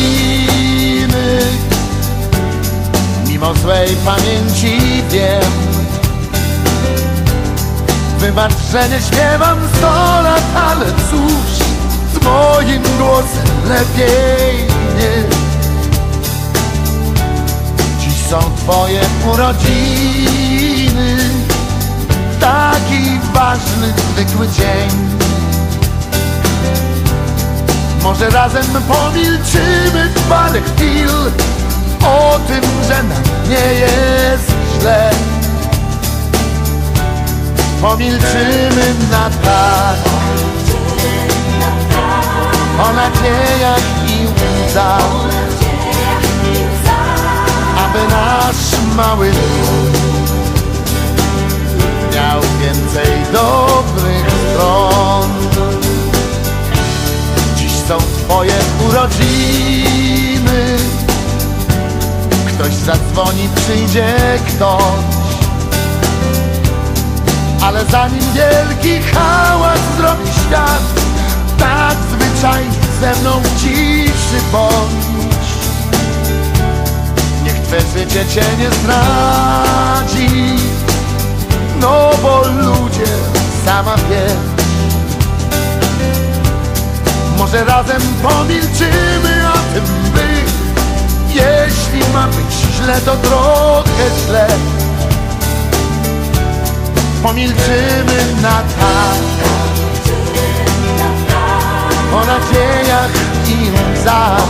robimy Mimo złej pamięci wiem Wybacz, że nie śpiewam sto lat, ale cóż Z moim głosem lepiej nie. Dziś są twoje urodziny Taki ważny, zwykły dzień. Może razem pomilczymy nie jest źle. Pomilczymy na tak. O nadziejach i łzach. Aby nasz mały lud Miał więcej dobrych stron. Dziś są twoje urodziny Ktoś zadzwoni, przyjdzie ktoś. Ale zanim wielki hałas zrobi świat Tak zwyczajnie ze mną ciszy bądź Niech Twe życie Cię nie zdradzi No bo ludzie, sama wiesz. Może razem pomilczymy źle, to trochę źle. Pomilczymy na tak. O nadziejach i łzach